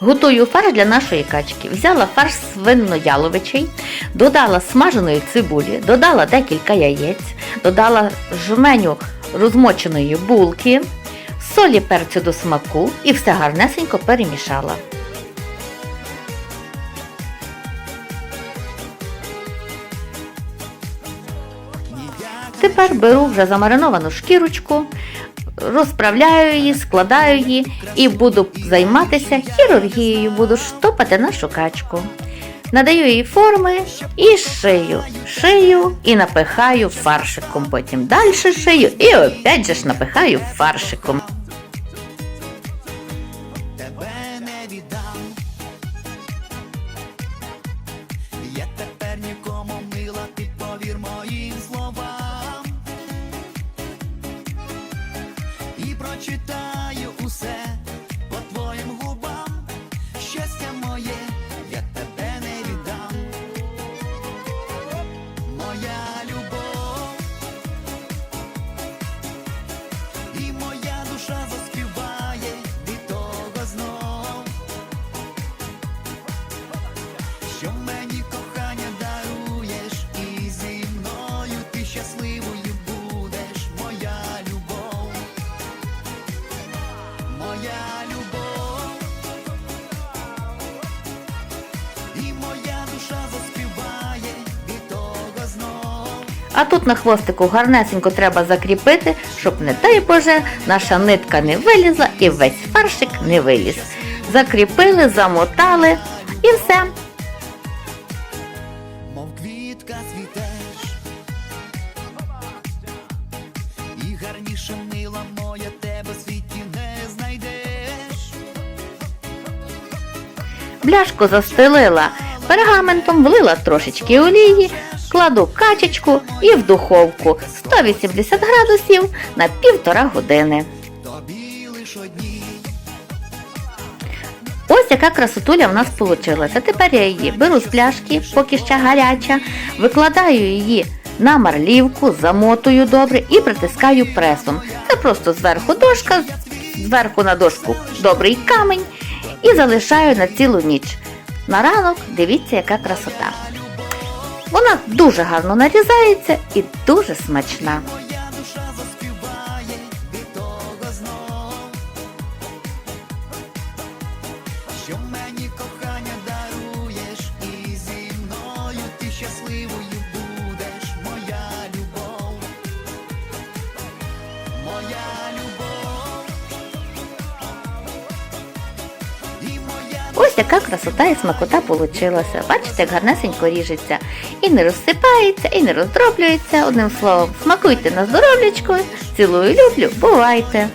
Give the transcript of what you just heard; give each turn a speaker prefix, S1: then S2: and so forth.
S1: Готую фарш для нашої качки. Взяла фарш свинно-яловичий, додала смаженої цибулі, додала декілька яєць, додала жменю розмоченої булки, солі перцю до смаку і все гарнесенько перемішала. Тепер беру вже замариновану шкірочку, розправляю її, складаю її і буду займатися хірургією, буду штопати нашу качку. Надаю їй форми і шию, шию і напихаю фаршиком. Потім далі шию і опять же ж напихаю фаршиком.
S2: тебе не віддам. І прочитаю усе по твоїм губам. Щастя моє, я тебе не віддам. Моя любов. І моя душа заспіває від того знов, що мені
S1: А тут на хвостику гарнесенько треба закріпити, щоб, не дай Боже, наша нитка не вилізла і весь фаршик не виліз. Закріпили, замотали і все.
S2: мов квітка цвітеш, і гарніше мила моя тебе світі не знайдеш.
S1: Бляшку застелила пергаментом, влила трошечки олії, кладу качечку і в духовку 180 градусів на півтора години. Ось яка красотуля в нас вийшла. Тепер я її беру з пляшки, поки ще гаряча, викладаю її на марлівку, замотую добре і притискаю пресом. Це просто зверху дошка, зверху на дошку добрий камень і залишаю на цілу ніч. На ранок дивіться, яка красота. Вона дуже гарно нарізається і дуже смачна. Ось яка красота і смакота получилася. Бачите, як гарнесенько ріжеться. І не розсипається, і не роздроблюється. Одним словом, смакуйте на здоров'ячко. Цілую, люблю, бувайте!